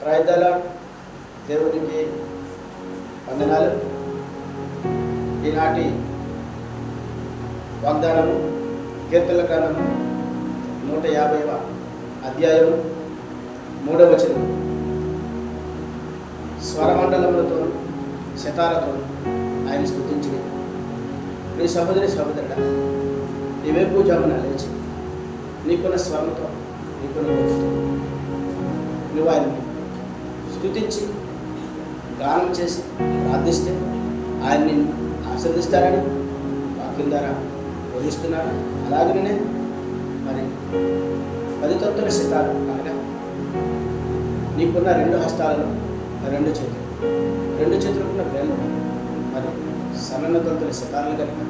ప్రాయుధాల దేవునికి వందనాలు. ఈనాటి వాగ్దానము కీర్తన గ్రంథము నూట యాభైవ అధ్యాయం మూడవ చదువు స్వరమండలములతో శతాలతో ఆయన స్థుతించింది నీ సహోదరి సహోదరుడ నీవే పూజామున లేచి నీకున్న స్వరంతో నీకున్న నువ్వు ఆయన స్థుతించి గానం చేసి ప్రార్థిస్తే ఆయన్ని ఆశీర్దిస్తారని వాక్యం ద్వారా బోధిస్తున్నాడు అలాగనే మరి పది తత్తుల శతాలు అనగా నీకున్న రెండు హస్తాలను రెండు చేతులు. రెండు చేతులకున్న వేళ్ళు మరి సన్నన తంతుల శతాలను కనుక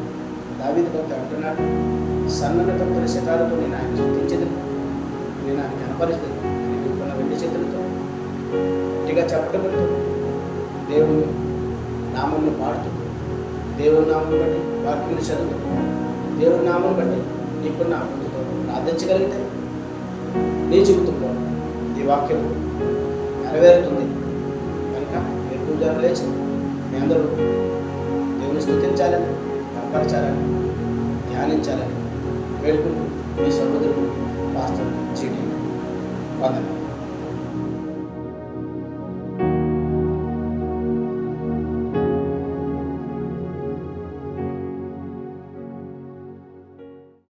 దావీదు భక్తి అంటున్నాడు. సన్నన తంతుల శతాలతో నేను ఆయన స్థుతించదు నేను ఆయన కనపరుస్తుంది గట్టిగా చెప్పటములతో దేవుని నామమును పాడుతూ దేవుని నామం బట్టి వాక్యం చదువుతూ దేవుని నామం బట్టి నీకున్న అభివృద్ధితో ప్రార్థించగలిగితే నీ జీవితంలో ఈ వాక్యం నెరవేరుతుంది. కనుక ఎక్కువ పూజలు లేచి మీ అందరూ దేవుని స్థుతించాలని కనపరచాలని ధ్యానించాలని వేడుకుంటూ మీ సహోదరుడు వాస్తవం చేయడం వందనాలు.